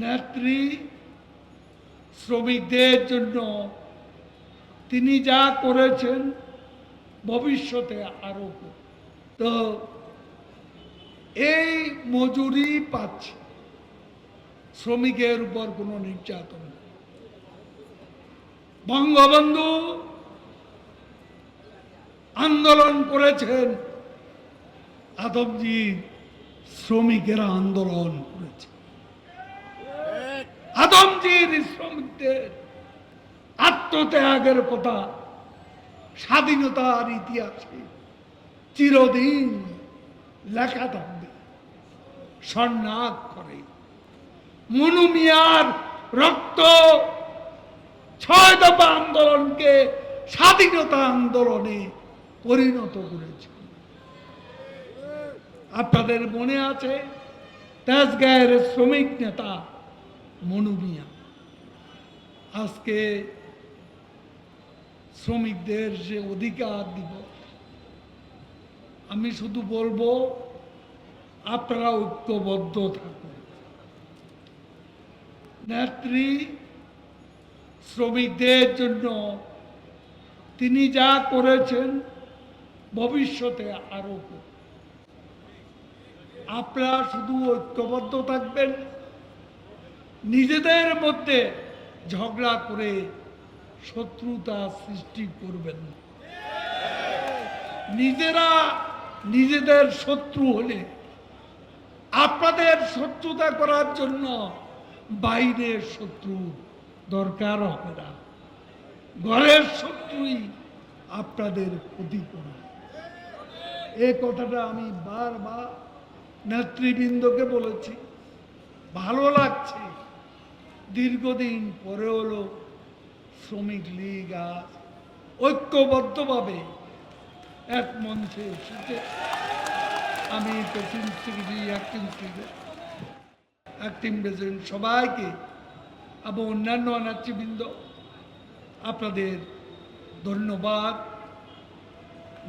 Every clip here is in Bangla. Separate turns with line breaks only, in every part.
নেত্রী শ্রমিকদের জন্য তিনি যা করেছেন ভবিষ্যতে আরও তো এই মজুরি পাচ্ছে শ্রমিকের উপর কোনো নির্যাতন। বঙ্গবন্ধু আন্দোলন করেছেন, আদমজি শ্রমিকেরা আন্দোলন করেছে। আদমজির শ্রমিকদের আত্মত্যাগের কথা, স্বাধীনতার ইতিহাসে চিরদিন লেখা থাকবে স্বর্ণাক্ষরে মনু মিয়ার রক্ত ছয় দফা আন্দোলনকে স্বাধীনতা আন্দোলনে পরিণত করেছে। আপনাদের মনে আছে তেজগাঁয়ের শ্রমিক নেতা মনু মিয়া আজকে শ্রমিকদের যে অধিকার দিবস আমি শুধু বলব, আপনারা ঐক্যবদ্ধ থাকুন। নেত্রী শ্রমিকদের জন্য তিনি যা করেছেন, ভবিষ্যতে আরও আপনারা শুধু ঐক্যবদ্ধ থাকবেন নিজেদের মধ্যে ঝগড়া করে শত্রুতা সৃষ্টি করবেন না। নিজেরা নিজেদের শত্রু হলে আপনাদের শত্রুতা করার জন্য বাইরের শত্রু দরকার হবে না। ঘরের শত্রুই আপনাদের ক্ষতি করবে এ কথাটা আমি বারবার নেতৃবৃন্দকে বলেছি। ভালো লাগছে। দীর্ঘদিন পরে হলো শ্রমিক লীগ আজ ঐক্যবদ্ধভাবে এক মঞ্চে এসেছে। আমি president secretary acting secretary acting president সবাইকে এবং অন্যান্য নেতৃবৃন্দ, আপনাদের ধন্যবাদ।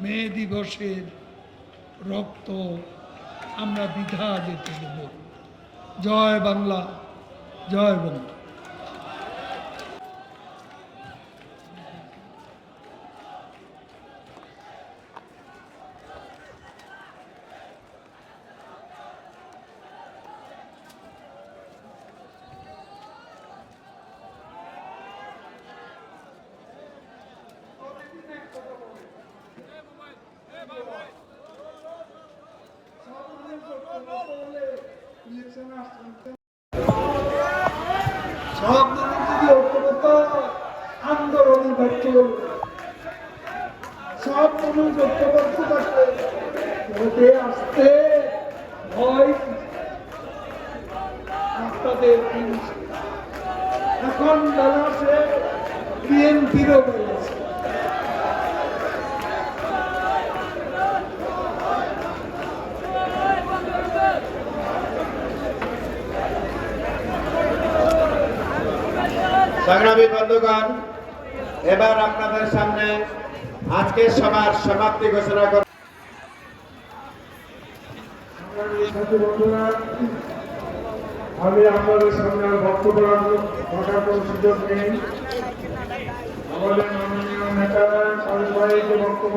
মে দিবসের রক্ত আমরা বৃথা যেতে দেব। জয় বাংলা। জয় বঙ্গ সব মানুষ যদি ঐক্যবদ্ধ আন্দোলনে ব্যর্থ সব মানুষ ঐক্যবদ্ধ থাকবে আসতে ভয় আপনাদের। এখন বেলাসে বিএনপিরও বেলাসে
এবার আপনাদের সামনে আজকের সভার সমাপ্তি ঘোষণা কর
আমি আপনাদের সামনে বক্তব্য রাখার সুযোগ নেই। আমাদের মাননীয় নেতা সবাই বক্তব্য